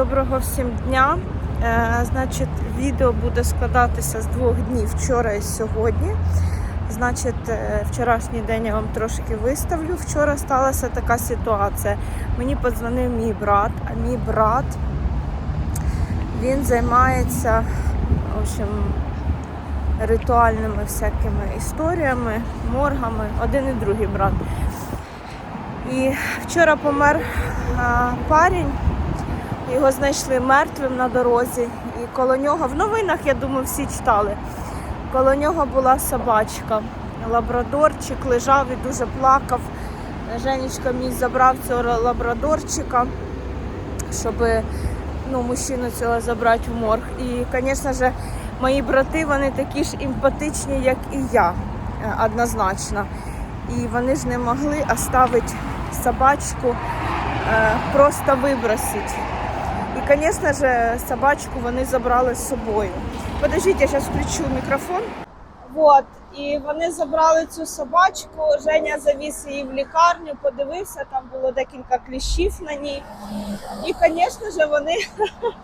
доброго всім дня. Е, значить, відео буде складатися з двох днів вчора і сьогодні. Значить, е, вчорашній день я вам трошки виставлю. Вчора сталася така ситуація. Мені подзвонив мій брат, а мій брат він займається в общем, ритуальними всякими історіями, моргами, один і другий брат. І вчора помер а, парень, його знайшли мертвим на дорозі. І коло нього, в новинах, я думаю, всі читали. Коло нього була собачка. Лабрадорчик лежав і дуже плакав. Женечка мій забрав цього лабрадорчика, щоб ну, мужчину цього забрати в морг. І, звісно ж, мої брати вони такі ж емпатичні, як і я, однозначно. І вони ж не могли оставити собачку, е, просто вибросити. Звісно ж, собачку вони забрали з собою. Подождіть, я зараз включу мікрофон. Вот. І вони забрали цю собачку. Женя завіз її в лікарню, подивився, там було декілька кліщів на ній. І, звісно ж, вони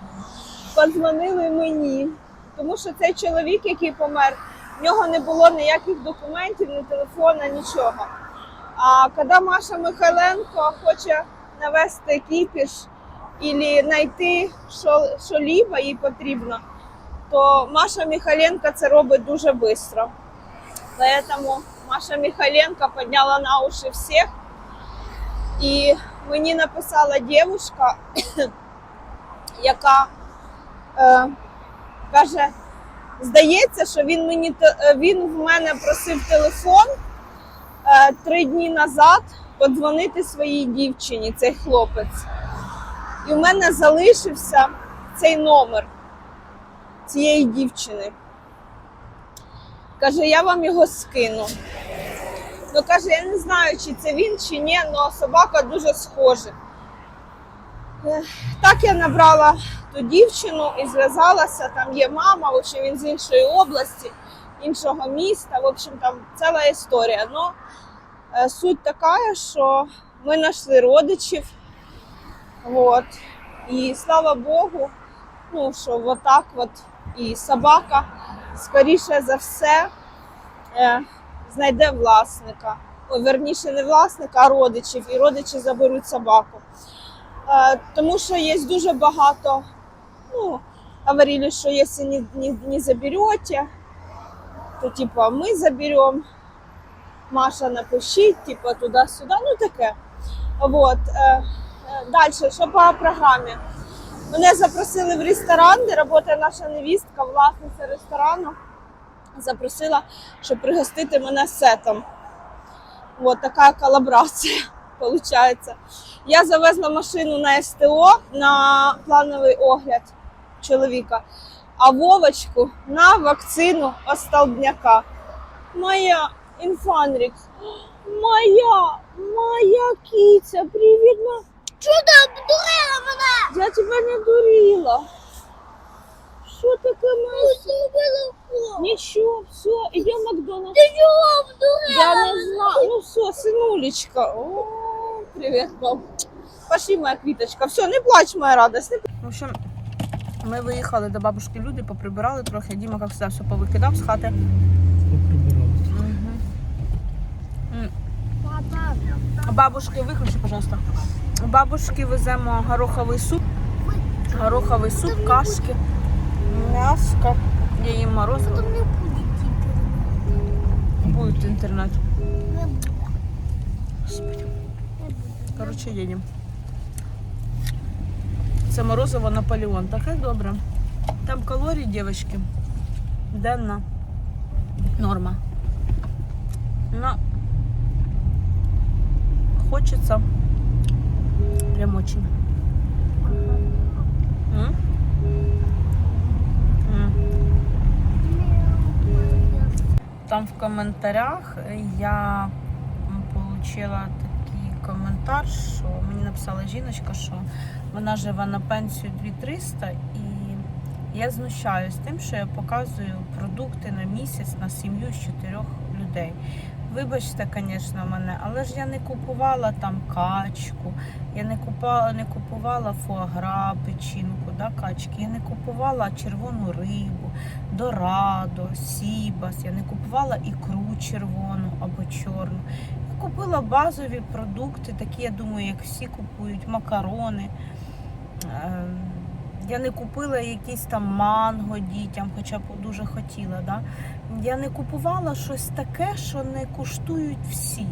подзвонили мені. Тому що цей чоловік, який помер, в нього не було ніяких документів, ні телефона, нічого. А коли Маша Михайленко хоче навести кіпіш і знайти що, що либо їй потрібно, то Маша Михайленко це робить дуже швидко. Поэтому Маша Михайленко підняла на уші всіх. І мені написала дівчинка, яка е, каже, здається, що він мені е, він в мене просив телефон е, три дні назад подзвонити своїй дівчині, цей хлопець. І в мене залишився цей номер цієї дівчини. Каже, я вам його скину. Ну каже, я не знаю, чи це він, чи ні, але собака дуже схожа. Так я набрала ту дівчину і зв'язалася. Там є мама, в общем, він з іншої області, іншого міста. В общем, там ціла історія. Ну, е, суть така, що ми знайшли родичів. Вот. І слава Богу, ну, що отак от і собака, скоріше за все, е, знайде власника. О, верніше, не власника, а родичів, і родичі заберуть собаку. Е, тому що є дуже багато, ну, говорили, що якщо не, не, не заберете, то типа ми заберемо. Маша напишіть, типа туди-сюди, ну таке. Вот. Е, Далі, що по програмі? Мене запросили в ресторан, де працює наша невістка, власниця ресторану. Запросила, щоб пригостити мене сетом. Вот така колаборація виходить. Я завезла машину на СТО на плановий огляд чоловіка, а Вовочку на вакцину остолбняка. Моя інфанрік. Моя, моя кіця, привіт, ма. Чудо обдурила мене! Я тебе не дурила. Що таке моє? Нічого, все, йдемо в Макдональдс. Ти чого обдурила? Я не знаю. Ну все, синулечка. О, привіт, мам. Пошли, моя квіточка. Все, не плач, моя радость. Не... В общем, ми виїхали до бабушки Люди, поприбирали трохи. Діма, як завжди, все повикидав з хати. М. Папа, Бабушки, виключи, пожалуйста. Бабушки веземо гороховий суп. Гороховий суп, кашки, м'яско. Я їм морозиво. то не буде Буде інтернет. Господи. Коротше, їдемо. Це морозиво Наполеон. Таке добре. Там калорії, дівчатки. Денна. Норма. Ну, хочеться. Прям очень. Там в коментарях я получила такий коментар, що мені написала жіночка, що вона живе на пенсію 2300 і я знущаюсь тим, що я показую продукти на місяць на сім'ю з чотирьох людей. Вибачте, звісно, мене, але ж я не купувала там качку, я не купувала, не купувала фуагра, печінку, да, качки, я не купувала червону рибу, дорадо, сібас, я не купувала ікру червону або чорну. Я купила базові продукти, такі, я думаю, як всі купують, макарони. Ем, Я не купила якісь там манго дітям, хоча б дуже хотіла. Да? Я не купувала щось таке, що не куштують всі.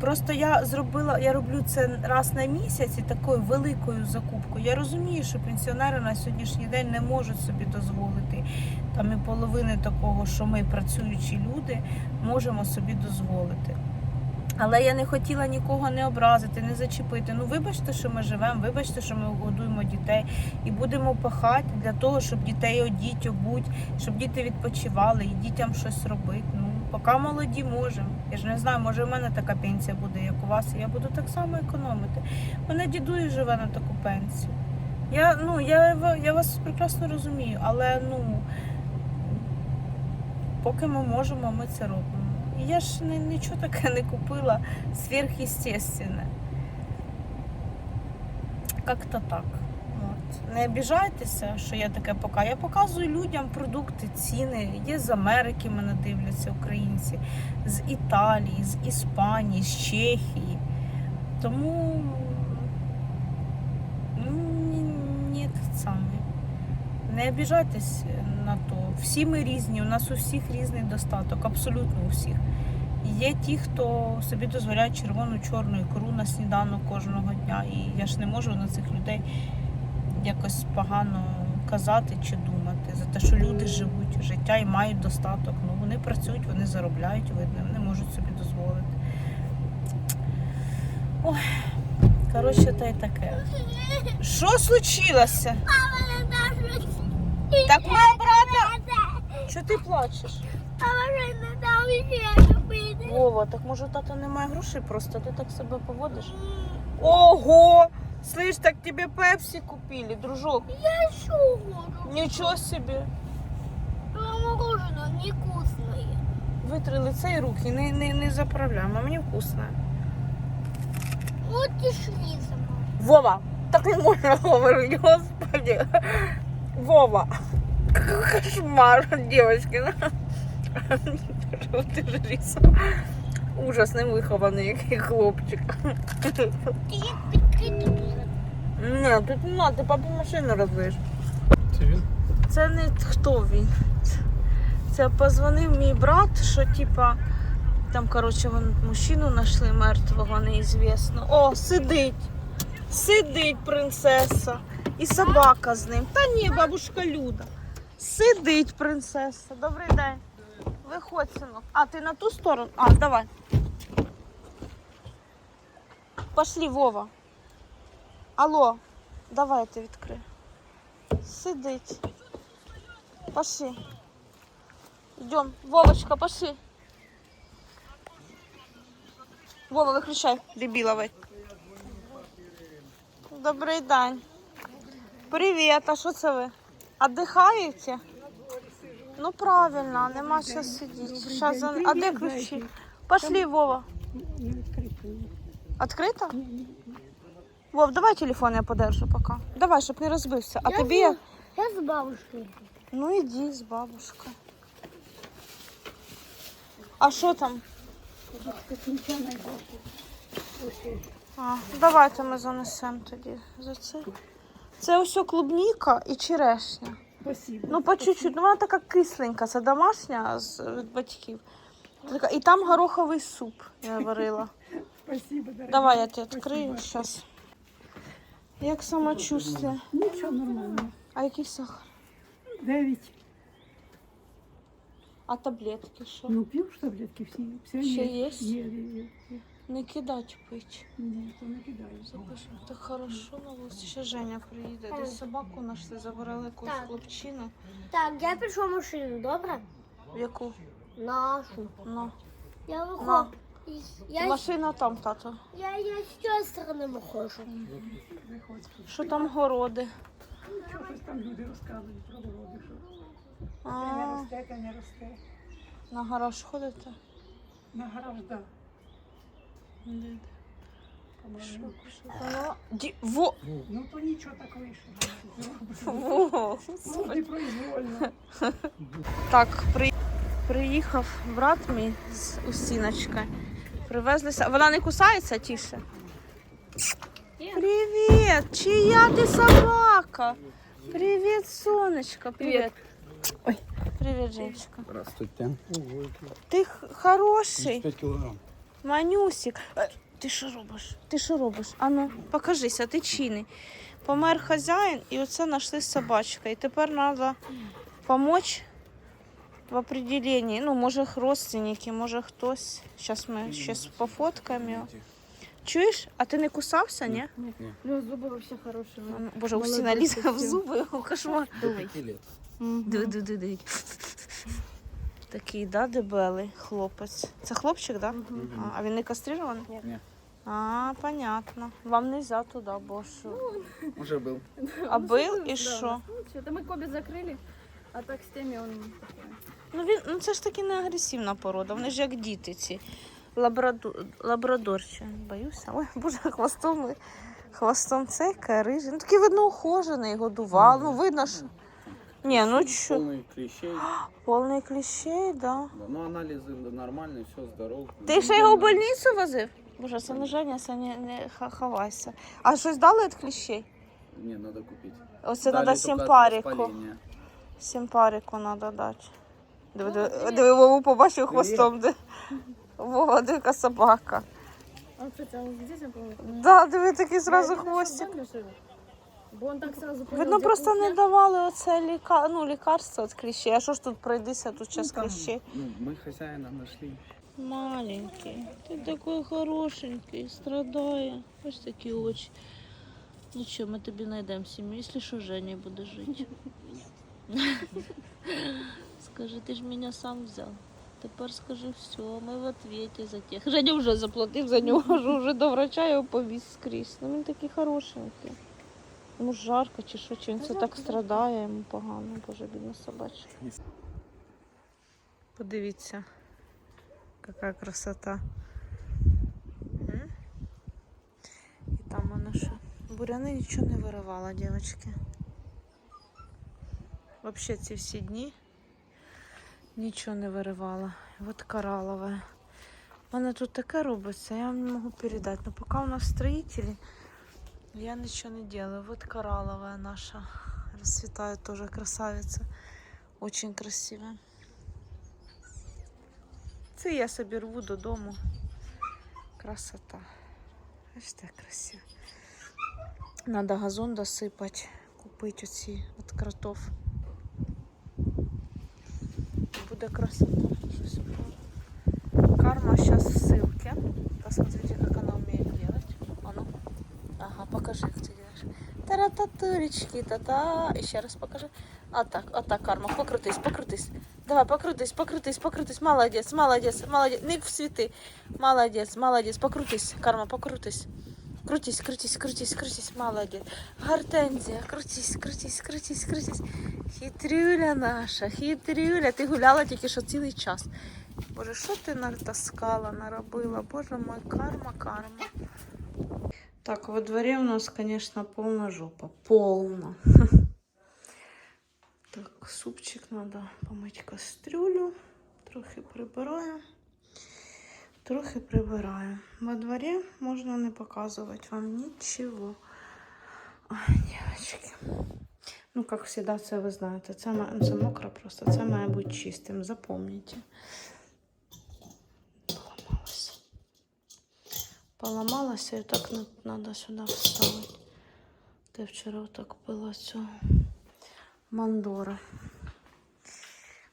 Просто я зробила, я роблю це раз на місяць і такою великою закупкою. Я розумію, що пенсіонери на сьогоднішній день не можуть собі дозволити там і половини такого, що ми, працюючі люди, можемо собі дозволити. Але я не хотіла нікого не образити, не зачепити. Ну, вибачте, що ми живемо, вибачте, що ми годуємо дітей і будемо пахати для того, щоб дітей одіть, обуть, щоб діти відпочивали і дітям щось робити. Ну, поки молоді можемо. Я ж не знаю, може в мене така пенсія буде, як у вас, і я буду так само економити. Мене дідусь живе на таку пенсію. Я, ну, я, я вас прекрасно розумію, але ну, поки ми можемо, ми це робимо. Я ж нічого таке не купила сверхъестественне. Как-то так. От. Не обіжайтеся, що я таке показую. Я показую людям продукти, ціни. Є з Америки, мене дивляться українці, з Італії, з Іспанії, з Чехії. Тому ну, ні, ні, саме. Не обіжайтесь на то. Всі ми різні, у нас у всіх різний достаток, абсолютно у всіх. Є ті, хто собі дозволяє червону чорну ікру на сніданок кожного дня. І я ж не можу на цих людей якось погано казати чи думати за те, що люди живуть життя і мають достаток. Ну вони працюють, вони заробляють, видно, вони можуть собі дозволити. Ой, коротше, та й таке. Що случилося? Так мого брата. Що ти плачеш? А може не дав ще купити? Вова, так може у тата немає грошей, просто ти так себе поводиш. Ого! Слышь, так тебе пепсі купили, дружок. Я що можу? Нічого собі. А мороженое невкусное. Витри лице і руки, не, не, не заправляй, а мені вкусно. Вот и шли за мной. Вова, так не можна говорити, господи. Вова. Кошмар, девочки. Ти ж ріса. Ужас, невихований який хлопчик. Ты открытый Ні, тут не надо, ти папу машину розбиш. Це він? Це не хто він. Це позвонив мій брат, що типа там, коротше, вон мужчину знайшли мертвого, неізвісно. О, сидить. Сидить принцеса. І собака з ним. Та ні, бабушка Люда. Сидить принцеса. Добрий день. Виходь, синок. А, ти на ту сторону? А, давай. Пошли, Вова. Алло, давайте відкрий. Сидить. Пошли. Идем. Вовочка, пошли. Вова, виключай, дебіловий. Добрий день. Привіт, а що це ви? Отдихаєте? Ну правильно, нема що сидіти. Щас за... А де ключі? Пошли, Вова. Открито? Вов, давай телефон я подержу поки. Давай, щоб не розбився. А тобі я... з- Я с бабушкой. Ну іди з бабушкою. А що там? А, давайте ми занесемо тоді за це. Це ось клубніка і черешня. Спасибо. Ну, по чуть-чуть. Ну, вона така кисленька, це домашня з від батьків. Така- І там гороховий суп я варила. Спасибо, дорогая. Давай я тебе відкрию зараз. Як самочувствие? Нічого нормально. А який сахар? Дев'ять. А таблетки що? Ну, п'ю ж таблетки всі. Все Ще є. є? Є, є, є. Не кидать пить. Ні, то не кидаю. Запишем. Так хорошо, Малусь. Ще Женя приїде. Десь собаку знайшли, забрали якусь Так. хлопчину. Так, я пишу машину, добре? Яку? Нашу. Ну. Я На. виходжу. Я, Машина там, тато. я, я з цієї сторони виходжу. Виходь. Що там городи? Що щось там люди розказують про дороги, що А, те не росте, те не росте. на гараж ходите? На гараж, да. Ді... Во! Ну то нічого так вийшло. Во! Ну, не произвольно. Так, при... приїхав брат мій з Устіночкою. Привезлися. Вона не кусається тіше? Привіт! Чия ти собака? Привіт, сонечко. Привіт. Ой, привіт, Женечка. Здравствуйте. Ти хороший. 5 килограмм. Манюсик. Е, Ти що робиш? Ти що робиш? Ану, покажися, ти чийний. Помер хазяїн, і оце знайшли собачка. І тепер треба допомогти в определенні. Ну, може, родственники, може хтось. Зараз ми ще пофоткаємо його. Чуєш? А ти не кусався, ні? Ну, зубы вообще хорошие. Боже, Молодець, Устіна лізе в зуби, кошмар. Диви, диви, диви. Такий, да, дебелий хлопець. Це хлопчик, так? Да? А, а він не кастрирований? Ні. А, понятно. Вам нельзя туди, бо що. Уже был. А бил і Да, що? Ну, что-то мы Коби закрыли, а так с теми он такой. Ну він ну це ж таки не агресивна порода, вони ж як діти ці. Лабраду... Лабрадорчі. Боюся. Ой, боже, хвостом. Хвостом цейка, рижий. Ну такий видно ухожений, годував. Ну видно, що. Ні, ну що, Полный клещей. повний кліщей, да. Да, Ну, анализы нормальные, все здорово. Ти ще його в больницю возив? Боже, це не Женя, не, не ха- ховайся. А щось дали від кліщей? Не, надо купить. Оце Дали треба только от симпарику. воспаления. Симпарику треба дати. Диви, диви, диви, Вову побачив хвостом. Де. Вова, дика собака. Он, кстати, он здесь, я помню. Да, диви, такий зразу Да, хвостик. Бо он так сразу понял, Видно, где просто не давали оце ліка... ну, лікарство від кліщей. А що ж тут пройдися, тут зараз Ну, там, кліщей. ну, мы хозяина нашли. Маленький, ти такий хорошенький, страдає. Ось такі очі. Нічого, ми тобі знайдемо сім'ю, якщо що, Женя буде жити. Скажи, ти ж мене сам взяв. Тепер скажи все, ми в ответе за тих. Женя вже заплатив за нього, вже до врача його повіз скрізь. Ну він такий хорошенький. Йому жарко чи що, чи він це так страдає, йому погано, боже, бідна собачка. Подивіться. Какая красота. М? І там вона ще. Буряни нічого не виривала, дівчатки. Вообще ці всі дні нічого не виривала. От коралове. У мене тут таке робиться, я вам не можу передати. Ну поки у нас строїтелі, я нічого не делаю. Вот кораловая наша. Расцветает тоже красавица. Очень красивая. Це я собі рву додому. Красота. Ось так красиво. Надо газон досипати, купити оці от кротов. Буде красота. Карма сейчас в ссылке. Посмотрите, как она умеет делать. Покажи, как ты делаешь. Тарататуречки, та-та. І ще раз покажи. А так, а так, карма, покрутись, покрутись. Давай, покрутись, покрутись, покрутись. Молодець, молодець, молодець. Не в світи. Молодець, молодець. Покрутись, карма, покрутись. Крутись, крутись, крутись, крутись, молодець. Гортензія, крутись, крутись, крутись, крутись. Хитрюля наша, хитрюля. Ти гуляла тільки що цілий час. Боже, що ти натаскала, наробила? Боже мой, карма, карма. Так, во дворе у нас, конечно, полна жопа. Полна. Так, супчик надо помыть кастрюлю. Трохи прибираю. Трохи прибираю. Во дворі можна не показувати вам нічого. Ой, дівчатки. Ну, як завжди, це ви знаєте. Це, ма- це мокро просто. Це має бути чистим. Запомніть. Поламалося і так треба сюди вставити. Ти вчора так пила цього. Мандора.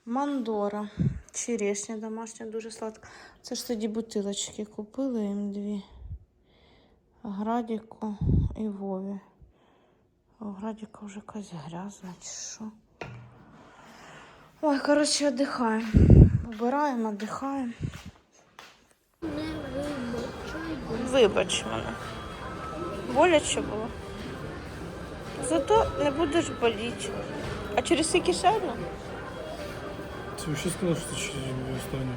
Мандора. Черешня домашня, дуже сладка. Це ж тоді бутилочки купили їм дві. Градіку і Вові. Градіка вже якась грязна чи що. Ой, коротше, віддихаємо. Убираємо, віддихаємо. Вибач мене. Боляче було. Зато не будеш боліти. А через скільки ще одну? Ты вообще сказал, что через останню?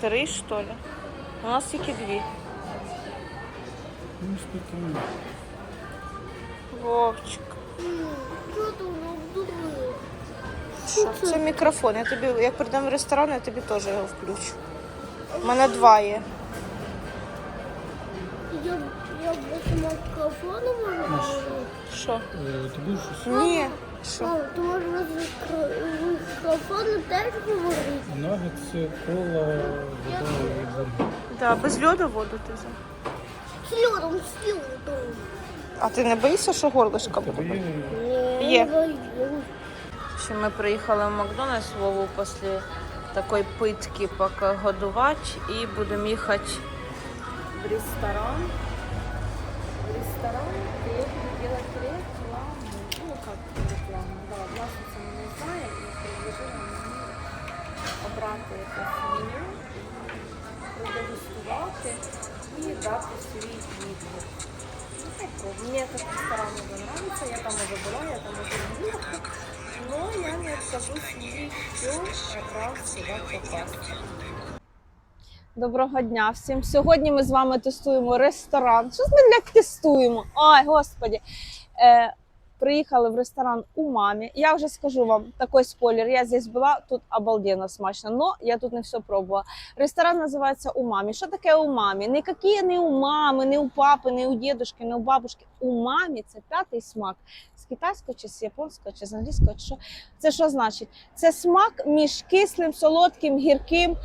Три, что ли? У нас тільки дві. Ну, что? Вовчик. Що ти воно вдурив? Що? Це мікрофон. Я тобі, як прийдемо в ресторан, я тобі теж його включу. У мене два є. без мікрофону можу говорити? Що? Ты будешь Ні. Що? Мам, ти можеш без мікро- мікрофону теж говорити? наггетсы, кола, вода и бургер. Да, без льоду воду ти взяв. З льодом, з льодом. А ти не боїшся, що горлышко буде? боліти? Ні, Є. не боюсь. Ще ми приїхали в Макдональдс Вову після такої питки погодувати і будемо їхати в ресторан. В ресторан, где я буду делать рекламу. Ну, как рекламу, да, власниця мене знає і предложила мені обрати якесь меню, продегустувати і дати свій відгук. Ну, попробуй. Мне этот ресторан уже нравится, я там уже была, я там уже не была. Но я не откажусь еще раз сюда попасть. Доброго дня всім. Сьогодні ми з вами тестуємо ресторан. Що ми для тестуємо? Ой, господі. Е, приїхали в ресторан у мамі. Я вже скажу вам такой спойлер. Я здесь була, тут обалденно смачно, но я тут не все пробувала. Ресторан називається у мамі. Що таке у мамі? Ніякі не у мами, не у папи, не у дідушки, не у бабушки. У мамі це п'ятий смак. З китайського чи з японського, чи з англійського, чи що. Це що значить? Це смак між кислим, солодким, гірким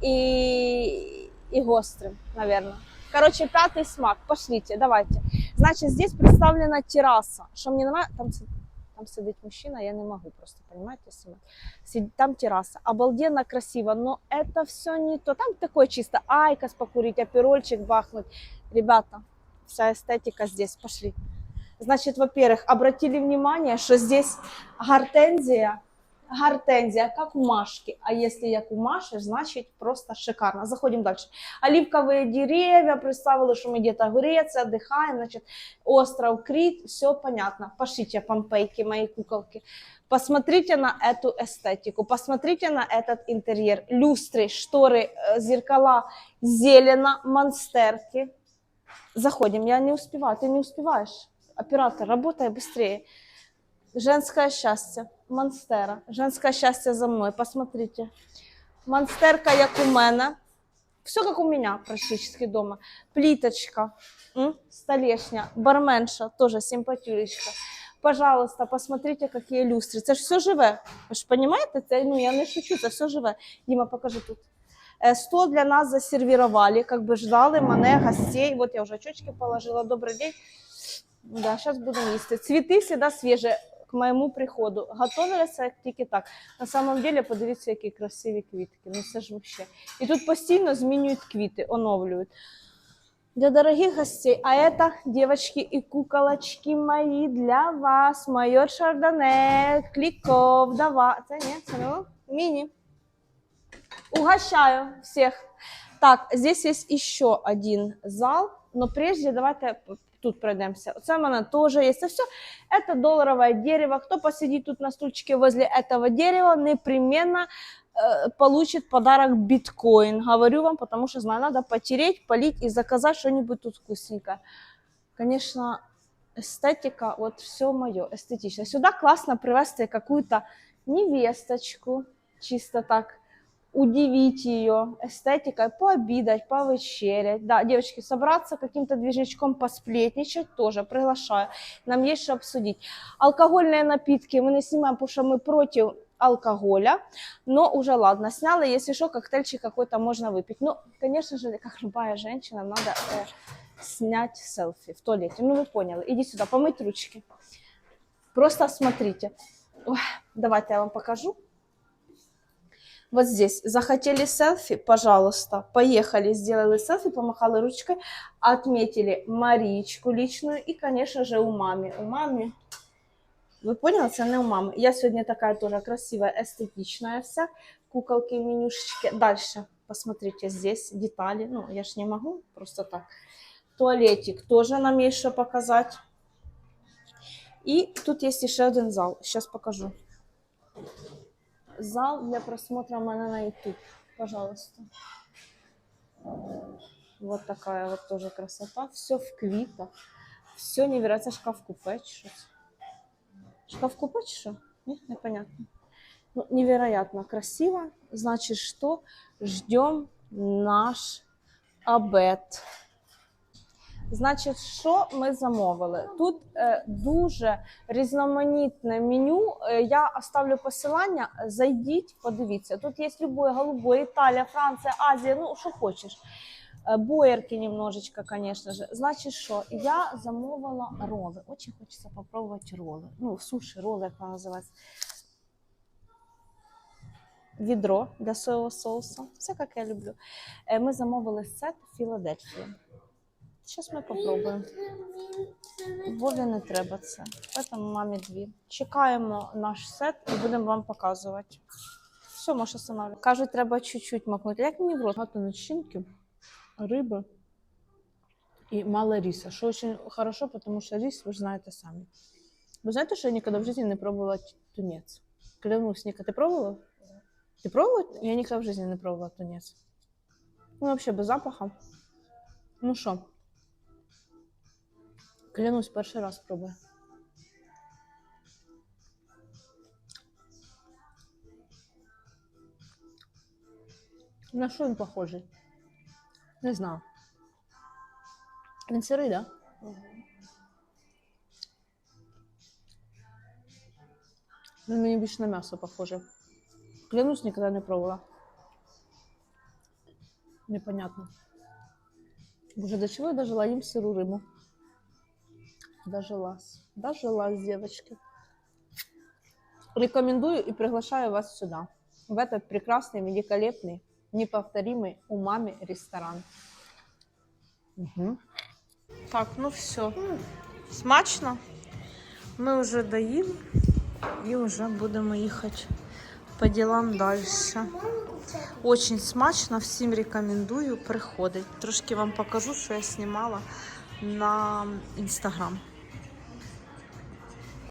и, и гострым, наверное. Короче, пятый смак. Пошлите, давайте. Значит, здесь представлена терраса. Что мне нравится, там, там сидит мужчина, я не могу просто, понимаете. Сидит- Там терраса. Обалденно красиво, но это все не то. Там такое чисто айкос покурить, аперольчик бахнуть. Ребята, вся эстетика здесь. Пошли. Значит, во-первых, обратили внимание, что здесь гортензия Гортензия, как у Машки. А если як у Маши, значит просто шикарно. Заходим дальше. Оливковые деревья, представили, что мы где-то в Греции отдыхаем, значит, остров Крит, все понятно. Пошлите, помпейки, мои куколки. Посмотрите на эту эстетику, посмотрите на этот интерьер. Люстры, шторы, э, зеркала, зелено, монстерки. Заходим, я не успеваю, ты не успеваешь. Оператор, работай быстрее. Женское счастье. Монстера. Женское счастье за мной. Посмотрите. Монстерка, як у мене. Все как у меня практически дома. Плиточка. М? Столешня. Барменша. Тоже симпатюречка. Пожалуйста, посмотрите, какие люстри. Це ж все живе. Ви ж розумієте? Це, ну, я не шучу, це все живе. Діма, покажи тут. Э, Стол для нас засервировали, как бы ждали мене, гостей. Вот я уже очечки положила. Добрый день. Да, сейчас будем їсти. Цветы всегда свежие К моєму приходу. Готовилися як тільки так. На самом деле, подивіться, які красиві квітки. Ну це ж вообще. І тут постійно змінюють квіти, оновлюють. Для дорогих гостей, а это, девочки и куколочки мои, для вас, майор Шардоне, Кликов, Дава. Це ні, це не Мини. Угощаю всех. Так, здесь есть еще один зал, но прежде давайте тут пройдемся. Це в мене теж є. Це все это долларовое дерево. Кто посидит тут на стульчике возле этого дерева, непременно э, получит подарок биткоин. Говорю вам, потому что знаю, надо потереть, полить и заказать что-нибудь тут вкусненькое. Конечно, эстетика, вот все мое, эстетично. Сюда классно привезти какую-то невесточку, чисто так, удивить ее эстетикой, пообидать, повечерять. Да, девочки, собраться каким-то движничком, посплетничать тоже приглашаю. Нам есть что обсудить. Алкогольные напитки мы не снимаем, потому что мы против алкоголя, но уже ладно, сняла, если что, коктейльчик какой-то можно выпить. Ну, конечно же, как любая женщина, надо э, снять селфи в туалете. Ну, вы поняли. Иди сюда, помыть ручки. Просто смотрите. Ой, давайте я вам покажу. Вот здесь. Захотели селфи? Пожалуйста. Поехали, сделали селфи, помахали ручкой, отметили Маричку личную и, конечно же, у мамы. У мамы ви поняли, це не у мами. Я сьогодні така теж красива, естетичная вся. Куколки, менюшечки. Дальше, посмотрите, здесь детали. Ну, я ж не могу просто так. Туалетик тоже нам есть что показать. И тут есть еще один зал. Сейчас покажу. Зал для просмотра мене на YouTube. Пожалуйста. Вот такая вот тоже красота. Все в квітах. Все невероятно. Шкаф-купе щось. Шкаф-купе що? Ні, непонятно. Ну, невероятно красиво. Значит, что? Ждем наш обед. Значить, що ми замовили? Тут е, дуже різноманітне меню. Е, я оставлю посилання. Зайдіть, подивіться. Тут є любое голубое, Італія, Франція, Азія, ну що хочеш. Е, Боярки немножечко, конечно же. Значить, що я замовила роли. Очень хочеться попробувати роли. Ну, суші, роли, як вона називається. Відро для соєвого соусу. Все як я люблю. Е, Ми замовили сет Філадельфія. Зараз ми попробуємо. Вові не треба це. Тому мамі дві. Чекаємо наш сет і будемо вам показувати. Все, можеш останавливати. Кажуть, треба чуть-чуть макнути. Як мені в рот? Багато начинки, риби і мало риса. Що дуже хорошо, тому що рис, ви ж знаєте самі. Ви знаєте, що я ніколи в житті не пробувала тунець? Клянусь, Ніка, ти пробувала? Ти пробувала? Я ніколи в житті не пробувала тунець. Ну, взагалі, без запаху. Ну що? Клянусь, перший раз пробую. На що він похожий? Не знаю. Він сирий, так? Да? Він мені більше на м'ясо похоже. Клянусь, ніколи не пробувала. Непонятно. Боже, до чего я дожила им сырую рыбу? Дожилась. Дожилась, девочки. Рекомендую и приглашаю вас сюда, в этот прекрасный, великолепный, неповторимый умами ресторан. Угу. Так, ну все. Смачно. Ми вже доїли і вже будемо їхати по ділам далі. Очень смачно, всім рекомендую приходить. Трошки вам покажу, що я знімала на інстаграм.